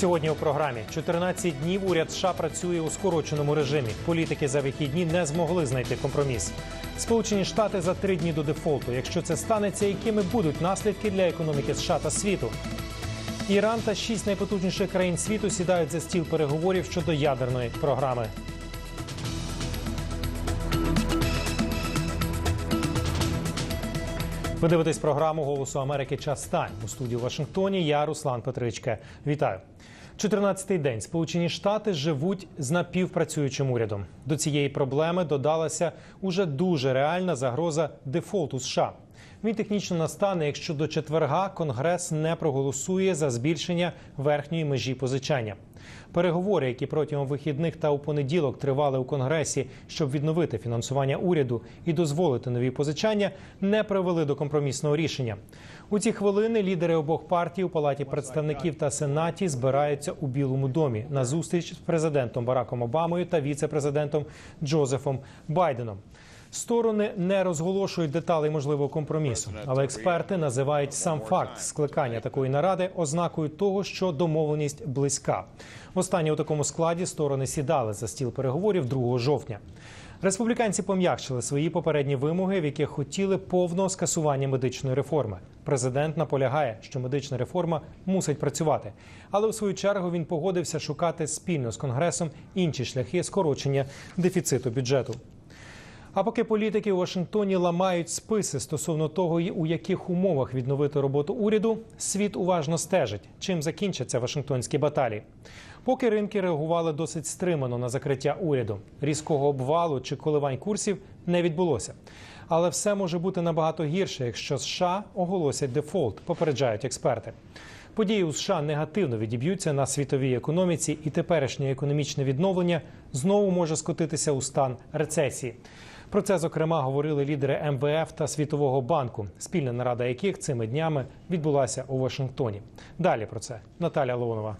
Сьогодні у програмі 14 днів уряд США працює у скороченому режимі. Політики за вихідні не змогли знайти компроміс. Сполучені Штати за три дні до дефолту. Якщо це станеться, якими будуть наслідки для економіки США та світу? Іран та шість найпотужніших країн світу сідають за стіл переговорів щодо ядерної програми. Ви дивитесь програму Голосу Америки Час у студії в Вашингтоні. Я Руслан Петричка. Вітаю. 14-й день Сполучені Штати живуть з напівпрацюючим урядом. До цієї проблеми додалася уже дуже реальна загроза дефолту США. Він технічно настане, якщо до четверга Конгрес не проголосує за збільшення верхньої межі позичання. Переговори, які протягом вихідних та у понеділок тривали у Конгресі, щоб відновити фінансування уряду і дозволити нові позичання, не привели до компромісного рішення. У ці хвилини лідери обох партій у палаті представників та сенаті збираються у Білому домі на зустріч з президентом Бараком Обамою та віце-президентом Джозефом Байденом. Сторони не розголошують деталей можливого компромісу, але експерти називають сам факт скликання такої наради ознакою того, що домовленість близька. Востаннє у такому складі сторони сідали за стіл переговорів 2 жовтня. Республіканці пом'якшили свої попередні вимоги, в яких хотіли повного скасування медичної реформи. Президент наполягає, що медична реформа мусить працювати, але у свою чергу він погодився шукати спільно з конгресом інші шляхи скорочення дефіциту бюджету. А поки політики у Вашингтоні ламають списи стосовно того, у яких умовах відновити роботу уряду, світ уважно стежить, чим закінчаться Вашингтонські баталії. Поки ринки реагували досить стримано на закриття уряду, різкого обвалу чи коливань курсів не відбулося. Але все може бути набагато гірше, якщо США оголосять дефолт, попереджають експерти. Події у США негативно відіб'ються на світовій економіці, і теперішнє економічне відновлення знову може скотитися у стан рецесії. Про це зокрема говорили лідери МВФ та Світового банку, спільна нарада яких цими днями відбулася у Вашингтоні. Далі про це Наталя Леонова.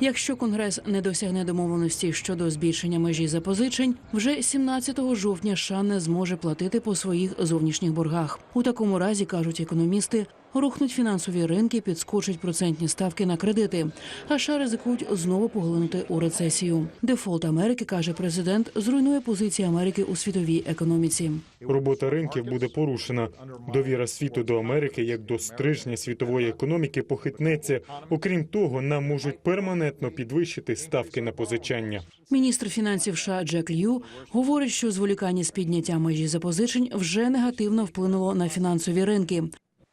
Якщо конгрес не досягне домовленості щодо збільшення межі запозичень, вже 17 жовтня США не зможе платити по своїх зовнішніх боргах. У такому разі кажуть економісти, рухнуть фінансові ринки, підскочать процентні ставки на кредити. А США ризикують знову поглинути у рецесію. Дефолт Америки каже президент, зруйнує позиції Америки у світовій економіці. Робота ринків буде порушена. Довіра світу до Америки як до стрижня світової економіки похитнеться. Окрім того, нам можуть перманентно підвищити ставки на позичання. Міністр фінансів США Джек Лью говорить, що зволікання з підняттям межі запозичень вже негативно вплинуло на фінансові ринки.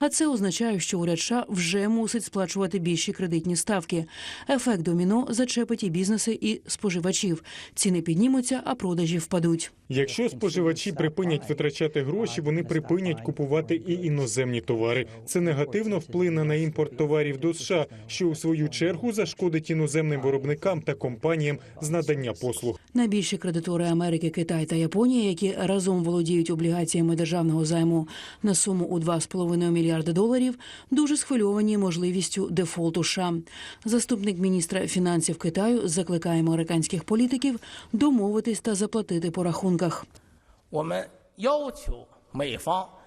А це означає, що уряд США вже мусить сплачувати більші кредитні ставки. Ефект доміно зачепить і бізнеси, і споживачів. Ціни піднімуться, а продажі впадуть. Якщо споживачі припинять витрачати гроші, вони припинять купувати і іноземні товари. Це негативно вплине на імпорт товарів до США, що у свою чергу зашкодить іноземним виробникам та компаніям з надання послуг. Найбільші кредитори Америки, Китай та Японія, які разом володіють облігаціями державного займу на суму у 2,5 мільярди доларів, дуже схвильовані можливістю дефолту США. Заступник міністра фінансів Китаю закликає американських політиків домовитись та заплатити по рахунках. 我们要求美方在十月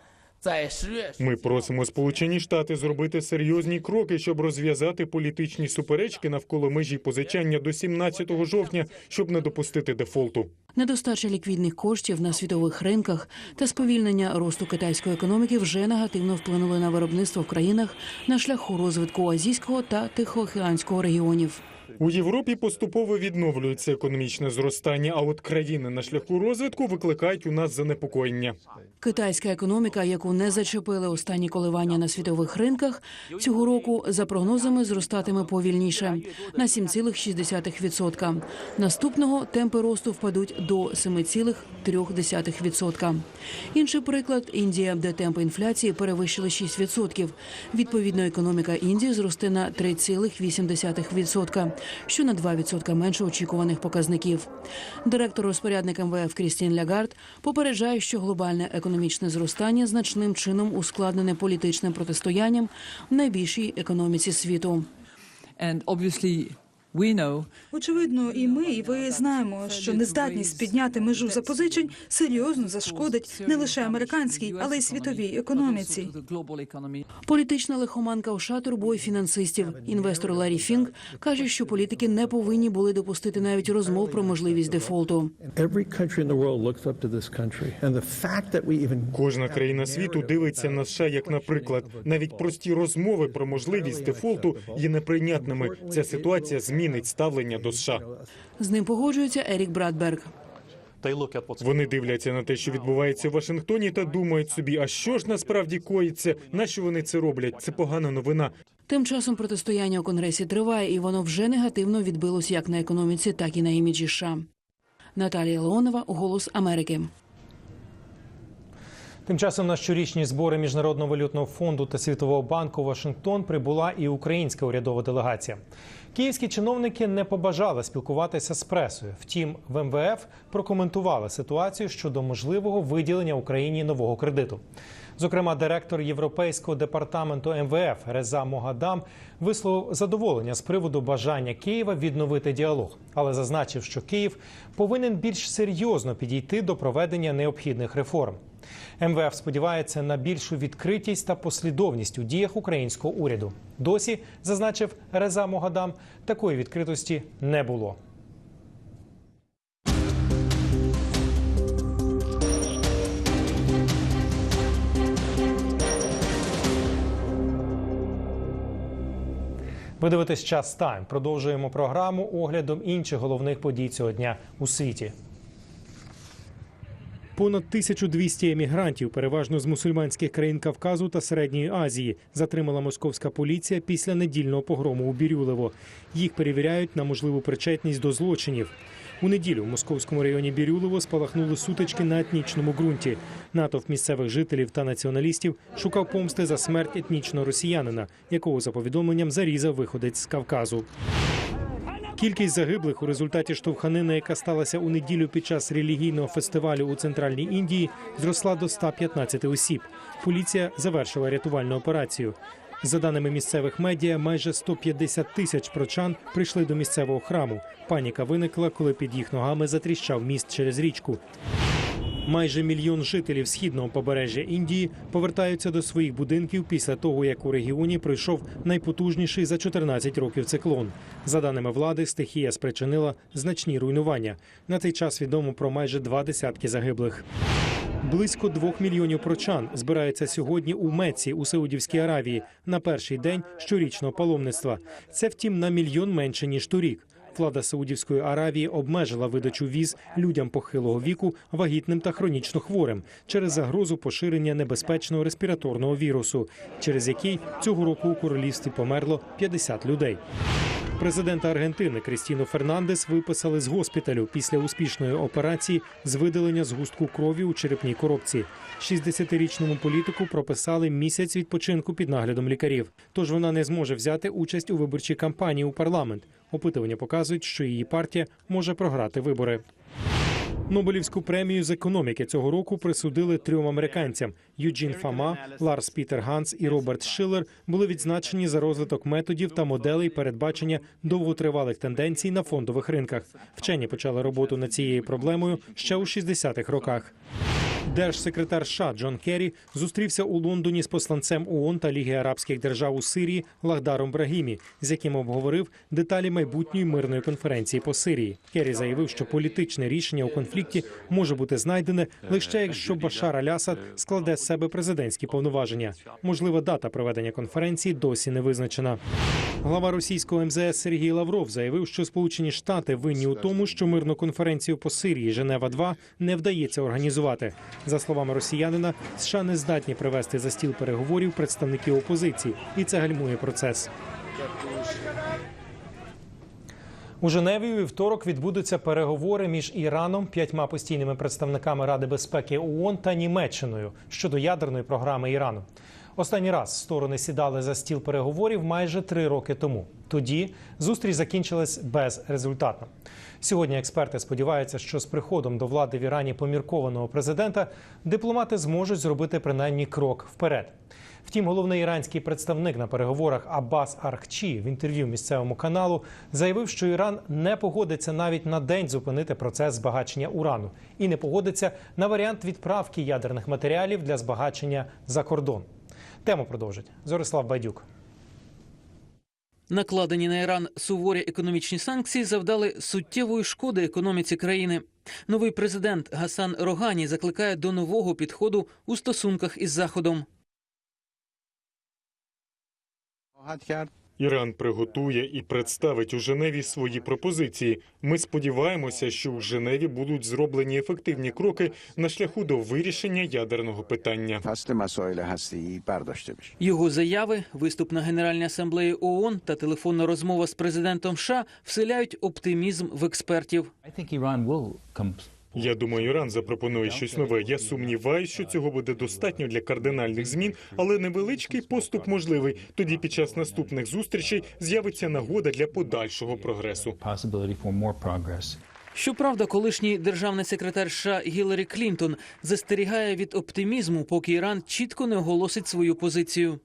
Ми просимо Сполучені Штати зробити серйозні кроки, щоб розв'язати політичні суперечки навколо межі позичання до 17 жовтня, щоб не допустити дефолту. Недостача ліквідних коштів на світових ринках та сповільнення росту китайської економіки вже негативно вплинули на виробництво в країнах на шляху розвитку азійського та тихоокеанського регіонів. У Європі поступово відновлюється економічне зростання, а от країни на шляху розвитку викликають у нас занепокоєння. Китайська економіка, яку не зачепили останні коливання на світових ринках, цього року за прогнозами зростатиме повільніше на 7,6%. Наступного темпи росту впадуть до 7,3%. Інший приклад Індія, де темпи інфляції перевищили 6%. Відповідно, економіка Індії зросте на 3,8%, що на 2% менше очікуваних показників. Директор розпорядник МВФ Крістін Лягард попереджає, що глобальне економічне зростання значним чином ускладнене політичним протистоянням в найбільшій економіці світу. And obviously, Очевидно, і ми, і ви знаємо, що нездатність підняти межу запозичень серйозно зашкодить не лише американській, але й світовій економіці. Політична лихоманка у США турбує фінансистів. Інвестор Ларі Фінк каже, що політики не повинні були допустити навіть розмов про можливість дефолту. Кожна країна світу дивиться на США як наприклад. Навіть прості розмови про можливість дефолту є неприйнятними. Ця ситуація змінить ставлення до США. З ним погоджується Ерік Брадберг. Вони дивляться на те, що відбувається в Вашингтоні, та думають собі, а що ж насправді коїться? Нащо вони це роблять? Це погана новина. Тим часом протистояння у Конгресі триває, і воно вже негативно відбилось як на економіці, так і на іміджі США. Наталія Леонова, Голос Америки. Тим часом на щорічні збори Міжнародного валютного фонду та Світового банку Вашингтон прибула і українська урядова делегація. Київські чиновники не побажали спілкуватися з пресою. Втім, в МВФ прокоментували ситуацію щодо можливого виділення Україні нового кредиту. Зокрема, директор Європейського департаменту МВФ Реза Могадам висловив задоволення з приводу бажання Києва відновити діалог, але зазначив, що Київ повинен більш серйозно підійти до проведення необхідних реформ. МВФ сподівається на більшу відкритість та послідовність у діях українського уряду. Досі зазначив Реза Могадам, такої відкритості не було. Ви дивитесь час тайм. Продовжуємо програму оглядом інших головних подій цього дня у світі. Понад 1200 емігрантів, переважно з мусульманських країн Кавказу та Середньої Азії, затримала московська поліція після недільного погрому у Бірюлево. Їх перевіряють на можливу причетність до злочинів. У неділю в московському районі Бірюлево спалахнули сутички на етнічному ґрунті. Натовп місцевих жителів та націоналістів шукав помсти за смерть етнічного росіянина, якого за повідомленням зарізав виходець з Кавказу. Кількість загиблих у результаті штовханини, яка сталася у неділю під час релігійного фестивалю у центральній Індії, зросла до 115 осіб. Поліція завершила рятувальну операцію. За даними місцевих медіа, майже 150 тисяч прочан прийшли до місцевого храму. Паніка виникла, коли під їх ногами затріщав міст через річку. Майже мільйон жителів східного побережжя Індії повертаються до своїх будинків після того, як у регіоні пройшов найпотужніший за 14 років циклон. За даними влади, стихія спричинила значні руйнування. На цей час відомо про майже два десятки загиблих. Близько двох мільйонів прочан збираються сьогодні у Меці у Саудівській Аравії на перший день щорічного паломництва. Це втім на мільйон менше ніж торік. Влада Саудівської Аравії обмежила видачу віз людям похилого віку, вагітним та хронічно хворим через загрозу поширення небезпечного респіраторного вірусу, через який цього року у королівстві померло 50 людей. Президента Аргентини Крістіну Фернандес виписали з госпіталю після успішної операції з видалення згустку крові у черепній коробці. 60-річному політику прописали місяць відпочинку під наглядом лікарів. Тож вона не зможе взяти участь у виборчій кампанії у парламент. Опитування показують, що її партія може програти вибори. Нобелівську премію з економіки цього року присудили трьом американцям: Юджін Фама, Ларс Пітер Ганс і Роберт Шиллер були відзначені за розвиток методів та моделей передбачення довготривалих тенденцій на фондових ринках. Вчені почали роботу над цією проблемою ще у 60-х роках. Держсекретар США Джон Керрі зустрівся у Лондоні з посланцем ООН та Ліги Арабських держав у Сирії Лахдаром Брагімі, з яким обговорив деталі майбутньої мирної конференції по Сирії. Керрі заявив, що політичне рішення у конфлікті може бути знайдене лише якщо Башар Аль-Асад складе з себе президентські повноваження. Можлива дата проведення конференції досі не визначена. Глава російського МЗС Сергій Лавров заявив, що Сполучені Штати винні у тому, що мирну конференцію по Сирії Женева 2 не вдається організувати. За словами росіянина, США не здатні привести за стіл переговорів представників опозиції, і це гальмує процес. У Женеві у вівторок відбудуться переговори між Іраном, п'ятьма постійними представниками Ради безпеки ООН та Німеччиною щодо ядерної програми Ірану. Останній раз сторони сідали за стіл переговорів майже три роки тому. Тоді зустріч закінчилась безрезультатно. Сьогодні експерти сподіваються, що з приходом до влади в Ірані поміркованого президента дипломати зможуть зробити принаймні крок вперед. Втім, головний іранський представник на переговорах Аббас Архчі в інтерв'ю місцевому каналу заявив, що Іран не погодиться навіть на день зупинити процес збагачення урану і не погодиться на варіант відправки ядерних матеріалів для збагачення за кордон. Тему продовжить Зорислав Байдюк. Накладені на Іран суворі економічні санкції завдали суттєвої шкоди економіці країни. Новий президент Гасан Рогані закликає до нового підходу у стосунках із Заходом. Іран приготує і представить у Женеві свої пропозиції. Ми сподіваємося, що у Женеві будуть зроблені ефективні кроки на шляху до вирішення ядерного питання. Його заяви, виступ на Генеральній асамблеї ООН та телефонна розмова з президентом США вселяють оптимізм в експертів. Я думаю, Іран запропонує щось нове. Я сумніваюся, що цього буде достатньо для кардинальних змін, але невеличкий поступ можливий. Тоді під час наступних зустрічей з'явиться нагода для подальшого прогресу. Щоправда, колишній державний секретар США Гіларі Клінтон застерігає від оптимізму, поки Іран чітко не оголосить свою позицію.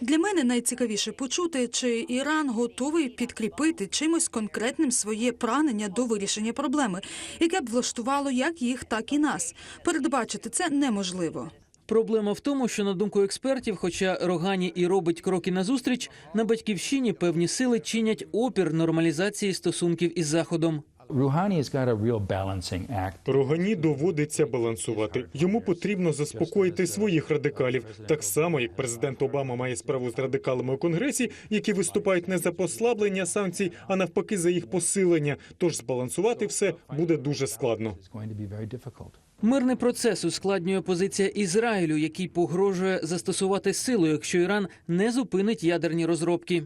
Для мене найцікавіше почути, чи Іран готовий підкріпити чимось конкретним своє прагнення до вирішення проблеми, яке б влаштувало як їх, так і нас. Передбачити це неможливо. Проблема в тому, що на думку експертів, хоча Рогані і робить кроки назустріч, на батьківщині певні сили чинять опір нормалізації стосунків із заходом. Rouhani has got a real balancing act. Рогані доводиться балансувати. Йому потрібно заспокоїти своїх радикалів, так само як президент Обама має справу з радикалами у конгресі, які виступають не за послаблення санкцій, а навпаки за їх посилення. Тож збалансувати все буде дуже складно. Мирний процес ускладнює позиція Ізраїлю, який погрожує застосувати силу, якщо Іран не зупинить ядерні розробки.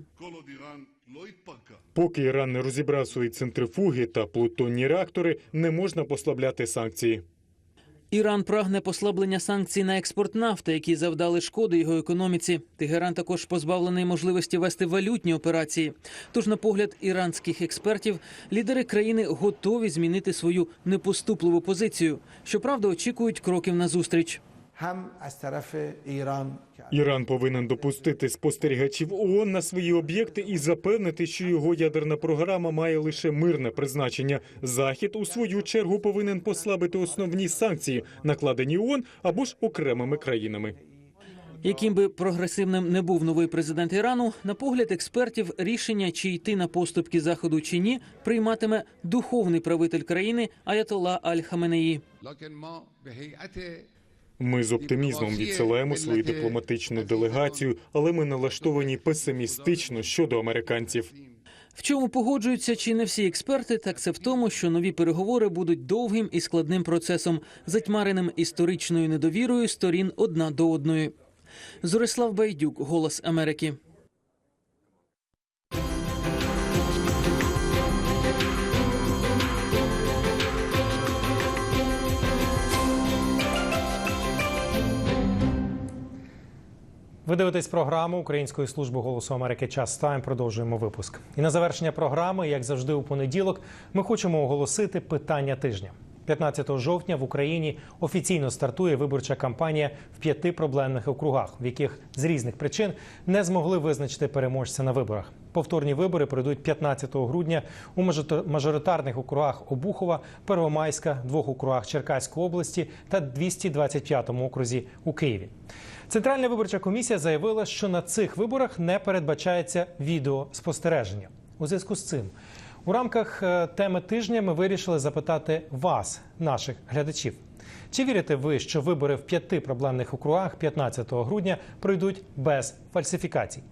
Поки Іран не розібрав свої центрифуги та плутонні реактори, не можна послабляти санкції. Іран прагне послаблення санкцій на експорт нафти, які завдали шкоди його економіці. Тегеран також позбавлений можливості вести валютні операції. Тож, на погляд іранських експертів, лідери країни готові змінити свою непоступливу позицію. Щоправда, очікують кроків на зустріч. Іран повинен допустити спостерігачів ООН на свої об'єкти і запевнити, що його ядерна програма має лише мирне призначення. Захід у свою чергу повинен послабити основні санкції, накладені ООН або ж окремими країнами. Яким би прогресивним не був новий президент Ірану, на погляд експертів, рішення чи йти на поступки заходу чи ні, прийматиме духовний правитель країни Аятолла Аль-Хаменеї. Ми з оптимізмом відсилаємо свою дипломатичну делегацію, але ми налаштовані песимістично щодо американців. В чому погоджуються чи не всі експерти, так це в тому, що нові переговори будуть довгим і складним процесом, затьмареним історичною недовірою сторін одна до одної. Зорислав Байдюк, Голос Америки. Ви дивитесь програму Української служби голосу Америки. Час тайм. Продовжуємо випуск. І на завершення програми, як завжди, у понеділок, ми хочемо оголосити питання тижня. 15 жовтня в Україні офіційно стартує виборча кампанія в п'яти проблемних округах, в яких з різних причин не змогли визначити переможця на виборах. Повторні вибори пройдуть 15 грудня у мажоритарних округах Обухова, Первомайська, двох округах Черкаської області та 225 окрузі у Києві. Центральна виборча комісія заявила, що на цих виборах не передбачається відеоспостереження. У зв'язку з цим у рамках е, теми тижня ми вирішили запитати вас, наших глядачів. Чи вірите ви, що вибори в п'яти проблемних округах 15 грудня пройдуть без фальсифікацій?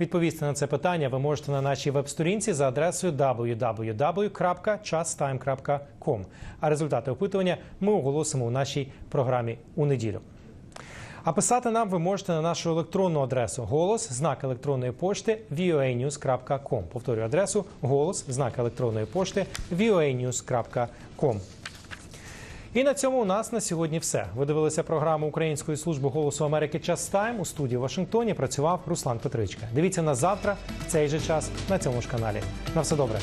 Відповісти на це питання ви можете на нашій веб-сторінці за адресою www.chastime.com. А результати опитування ми оголосимо у нашій програмі у неділю. А писати нам ви можете на нашу електронну адресу голос, знак електронної пошти voanews.com. Повторюю адресу голос, знак електронної пошти voanews.com. І на цьому у нас на сьогодні все. Ви дивилися програму Української служби голосу Америки Час Тайм у студії в Вашингтоні. Працював Руслан Петричка. Дивіться нас завтра в цей же час на цьому ж каналі. На все добре.